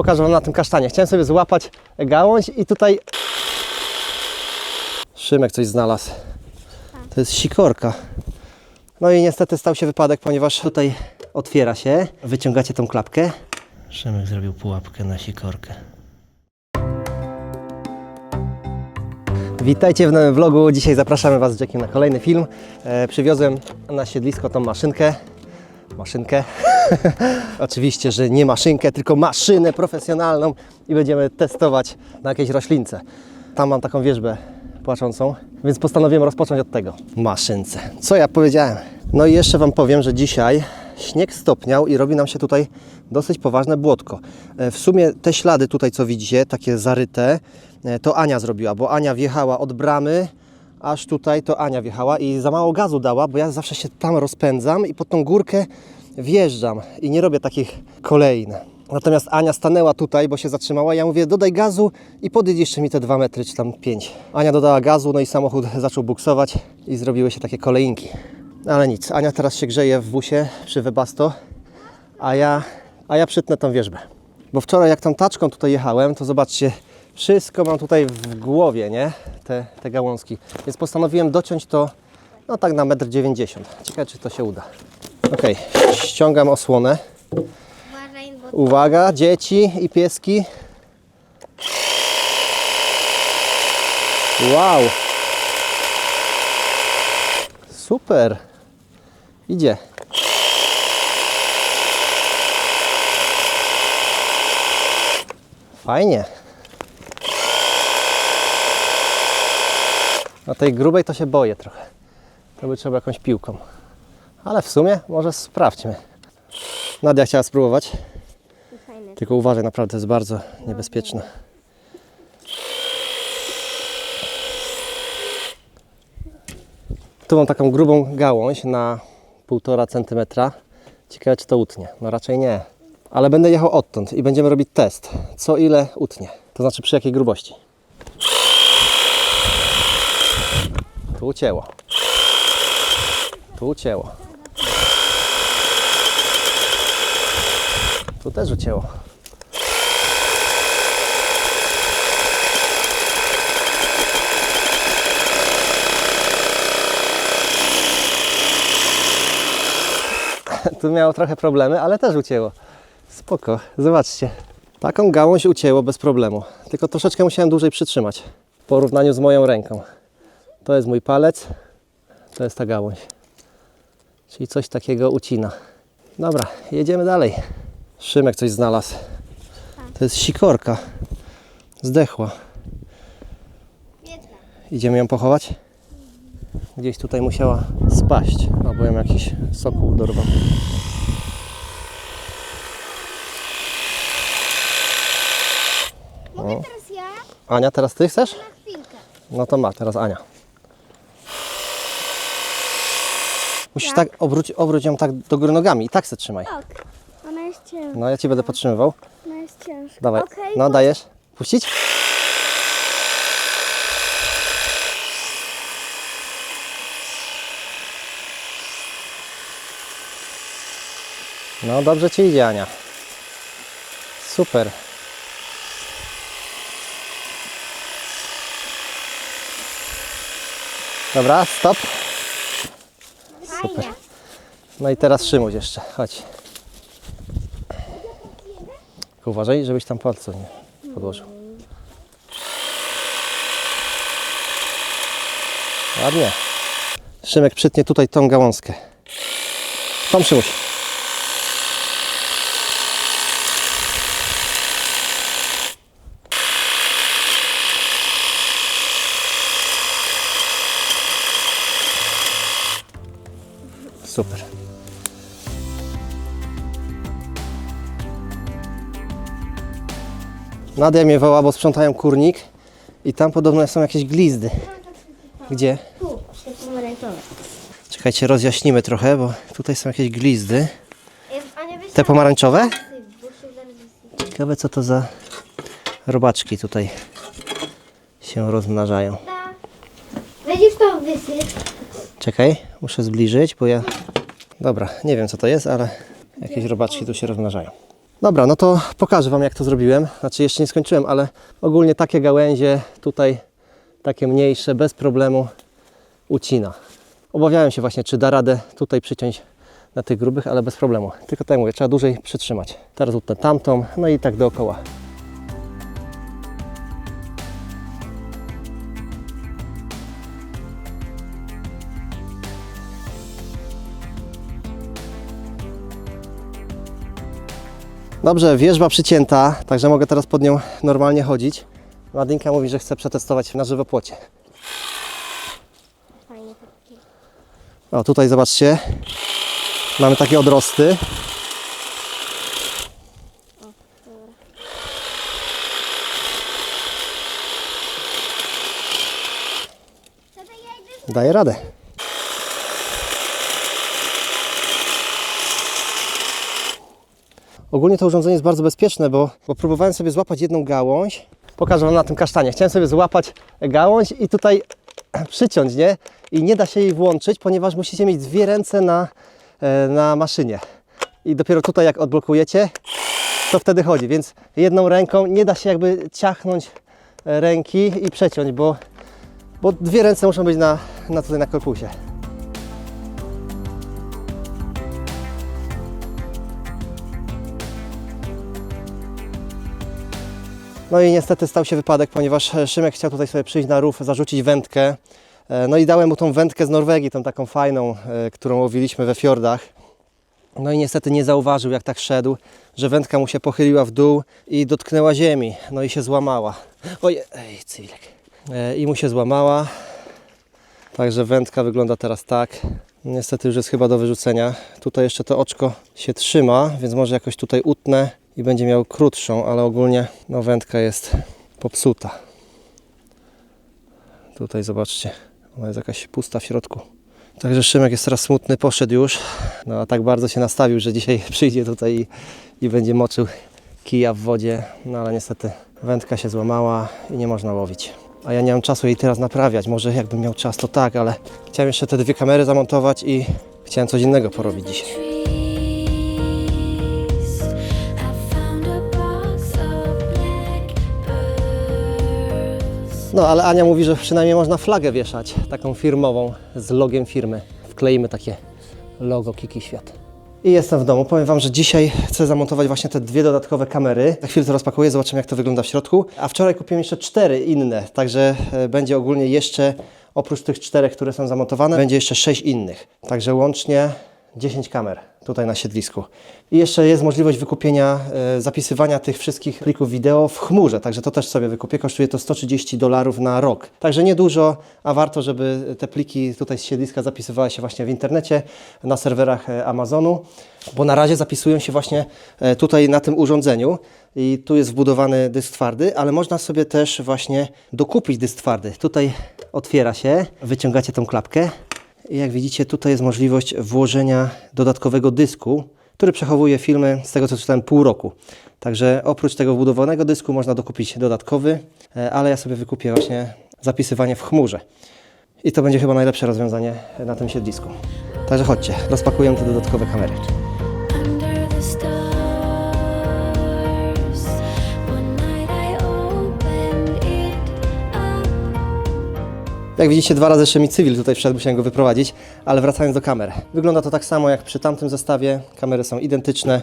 Pokażę Wam na tym kasztanie. Chciałem sobie złapać gałąź i tutaj... Szymek coś znalazł. To jest sikorka. No i niestety stał się wypadek, ponieważ tutaj otwiera się. Wyciągacie tą klapkę. Szymek zrobił pułapkę na sikorkę. Witajcie w nowym vlogu. Dzisiaj zapraszamy Was z Jackiem na kolejny film. E, przywiozłem na siedlisko tą maszynkę. Maszynkę. Oczywiście, że nie maszynkę, tylko maszynę profesjonalną i będziemy testować na jakiejś roślince. Tam mam taką wierzbę płaczącą, więc postanowiłem rozpocząć od tego. Maszynce. Co ja powiedziałem? No i jeszcze Wam powiem, że dzisiaj śnieg stopniał i robi nam się tutaj dosyć poważne błotko. E, W sumie te ślady tutaj, co widzicie, takie zaryte, e, to Ania zrobiła, bo Ania wjechała od bramy, aż tutaj to Ania wjechała i za mało gazu dała, bo ja zawsze się tam rozpędzam i pod tą górkę wjeżdżam i nie robię takich kolejn. Natomiast Ania stanęła tutaj, bo się zatrzymała. Ja mówię, dodaj gazu i podjedź jeszcze mi te 2 metry, czy tam 5. Ania dodała gazu, no i samochód zaczął buksować i zrobiły się takie kolejnki. Ale nic, Ania teraz się grzeje w busie przy Webasto, a ja, a ja przytnę tą wierzbę. Bo wczoraj jak tą taczką tutaj jechałem, to zobaczcie, wszystko mam tutaj w głowie, nie? Te, te gałązki. Więc postanowiłem dociąć to, no tak na 1,90 m. Ciekawe, czy to się uda. Ok, ściągam osłonę. Uwaga, dzieci i pieski. Wow. Super. Idzie. Fajnie. Na tej grubej to się boję trochę. To by trzeba jakąś piłką. Ale w sumie może sprawdźmy. Nadia chciała spróbować. Tylko uważaj, naprawdę jest bardzo niebezpieczne. Tu mam taką grubą gałąź na 1,5 cm. Ciekawe, czy to utnie. No raczej nie. Ale będę jechał odtąd i będziemy robić test. Co ile utnie. To znaczy przy jakiej grubości. Tu ucięło. Tu ucięło. Tu też ucięło. Tu miało trochę problemy, ale też ucięło. Spoko, zobaczcie. Taką gałąź ucięło bez problemu. Tylko troszeczkę musiałem dłużej przytrzymać w porównaniu z moją ręką. To jest mój palec, to jest ta gałąź. Czyli coś takiego ucina. Dobra, jedziemy dalej. Szymek coś znalazł. To jest sikorka. Zdechła. Idziemy ją pochować? Gdzieś tutaj musiała spaść, albo ją jakiś sokół dorwał. Mogę teraz ja? Ania, teraz ty chcesz? No to ma, teraz Ania. Musisz tak, obróć, obróć ją tak do góry nogami i tak se trzymaj. Ok. Ona jest ciężka. No ja ci będę podtrzymywał. Ona jest ciężka. Dawaj. Okej, No dajesz. Puścić? No dobrze ci idzie Ania. Super. Dobra, stop. Fajnie. No i teraz Szymuś jeszcze. Chodź. Uważaj, żebyś tam palcu nie podłożył. Ładnie. Szymek przytnie tutaj tą gałązkę. Tam Szymuś. Nadia mnie woła, bo sprzątają kurnik i tam podobno są jakieś glizdy. Gdzie? Tu, te pomarańczowe. Czekajcie, rozjaśnimy trochę, bo tutaj są jakieś glizdy. Te pomarańczowe? Ciekawe co to za robaczki tutaj się rozmnażają. Będziesz to wysyp. Czekaj, muszę zbliżyć, bo ja... Dobra, nie wiem co to jest, ale jakieś robaczki tu się rozmnażają. Dobra, no to pokażę Wam jak to zrobiłem. Znaczy jeszcze nie skończyłem, ale ogólnie takie gałęzie tutaj, takie mniejsze, bez problemu ucina. Obawiałem się właśnie, czy da radę tutaj przyciąć na tych grubych, ale bez problemu. Tylko tak jak mówię, trzeba dłużej przytrzymać. Teraz utnę tamtą, no i tak dookoła. Dobrze, wierzba przycięta, także mogę teraz pod nią normalnie chodzić. Madinka mówi, że chce przetestować na żywopłocie. O, tutaj zobaczcie. Mamy takie odrosty. Daje radę. Ogólnie to urządzenie jest bardzo bezpieczne, bo, bo próbowałem sobie złapać jedną gałąź. Pokażę Wam na tym kasztanie. Chciałem sobie złapać gałąź i tutaj przyciąć, nie? I nie da się jej włączyć, ponieważ musicie mieć dwie ręce na, e, na maszynie. I dopiero tutaj jak odblokujecie, to wtedy chodzi. Więc jedną ręką nie da się jakby ciachnąć e, ręki i przeciąć, bo bo dwie ręce muszą być na, na tutaj na korpusie. No i niestety stał się wypadek, ponieważ e, Szymek chciał tutaj sobie przyjść na rów, zarzucić wędkę. E, No i dałem mu tą wędkę z Norwegii, tą taką fajną, e, którą łowiliśmy we fiordach. No i niestety nie zauważył, jak tak szedł, że wędka mu się pochyliła w dół i dotknęła ziemi. No i się złamała. Oj, ej, cywilek. I mu się złamała. Także wędka wygląda teraz tak. Niestety już jest chyba do wyrzucenia. Tutaj jeszcze to oczko się trzyma, więc może jakoś tutaj utnę i będzie miał krótszą, ale ogólnie no, wędka jest popsuta. Tutaj zobaczcie, ona jest jakaś pusta w środku. Także Szymek jest teraz smutny, poszedł już. No a tak bardzo się nastawił, że dzisiaj przyjdzie tutaj i, i będzie moczył kija w wodzie. No ale niestety wędka się złamała i nie można łowić. A ja nie mam czasu jej teraz naprawiać. Może jakbym miał czas, to tak, ale chciałem jeszcze te dwie kamery zamontować i chciałem coś innego porobić dzisiaj. No ale Ania mówi, że przynajmniej można flagę wieszać, taką firmową, z logiem firmy. Wkleimy takie logo Kiki Świat. I jestem w domu. Powiem Wam, że dzisiaj chcę zamontować właśnie te dwie dodatkowe kamery. Za chwilę to rozpakuję, zobaczymy jak to wygląda w środku. A wczoraj kupiłem jeszcze cztery inne, także e, będzie ogólnie jeszcze, oprócz tych czterech, które są zamontowane, będzie jeszcze sześć innych. Także łącznie 10 kamer tutaj na siedlisku. I jeszcze jest możliwość wykupienia, e, zapisywania tych wszystkich plików wideo w chmurze, także to też sobie wykupię. Kosztuje to 130 dolarów na rok. Także niedużo, a warto, żeby te pliki tutaj z siedliska zapisywały się właśnie w internecie, na serwerach e, Amazonu, bo na razie zapisują się właśnie e, tutaj na tym urządzeniu i tu jest wbudowany dysk twardy, ale można sobie też właśnie dokupić dysk twardy. Tutaj otwiera się, wyciągacie tą klapkę jak widzicie, tutaj jest możliwość włożenia dodatkowego dysku, który przechowuje filmy, z tego co czytałem, pół roku. Także oprócz tego wbudowanego dysku można dokupić dodatkowy, e, ale ja sobie wykupię właśnie zapisywanie w chmurze. I to będzie chyba najlepsze rozwiązanie na tym siedlisku. Także chodźcie, rozpakujemy te dodatkowe kamery. Jak widzicie, dwa razy jeszcze mi cywil tutaj wszedł, musiałem go wyprowadzić, ale wracając do kamer. Wygląda to tak samo jak przy tamtym zestawie. Kamery są identyczne.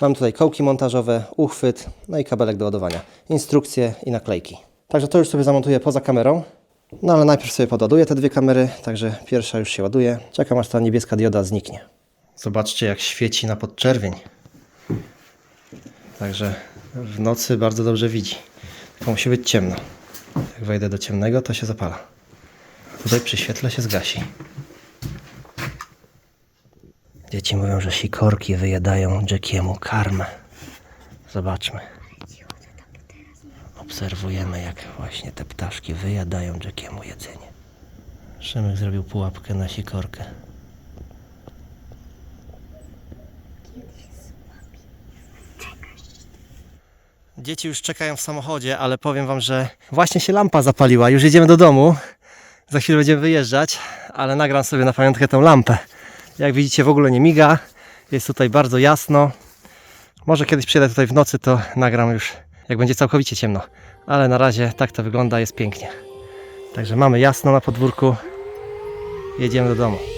Mam tutaj kołki montażowe, uchwyt, no i kabelek do ładowania. Instrukcje i naklejki. Także to już sobie zamontuję poza kamerą. No ale najpierw sobie podładuję te dwie kamery, także pierwsza już się ładuje. Czekam aż ta niebieska dioda zniknie. Zobaczcie jak świeci na podczerwień. Także w nocy bardzo dobrze widzi. Tylko musi być ciemno. Jak wejdę do ciemnego, to się zapala. Tutaj przy świetle się zgasi. Dzieci mówią, że sikorki wyjadają Jackiemu karmę. Zobaczmy. Obserwujemy, jak właśnie te ptaszki wyjadają Jackiemu jedzenie. Szymek zrobił pułapkę na sikorkę. Dzieci już czekają w samochodzie, ale powiem Wam, że właśnie się lampa zapaliła. Już jedziemy do domu. Za chwilę będziemy wyjeżdżać, ale nagram sobie na pamiątkę tą lampę. Jak widzicie w ogóle nie miga. Jest tutaj bardzo jasno. Może kiedyś przyjadę tutaj w nocy, to nagram już jak będzie całkowicie ciemno. Ale na razie tak to wygląda, jest pięknie. Także mamy jasno na podwórku. Jedziemy do domu.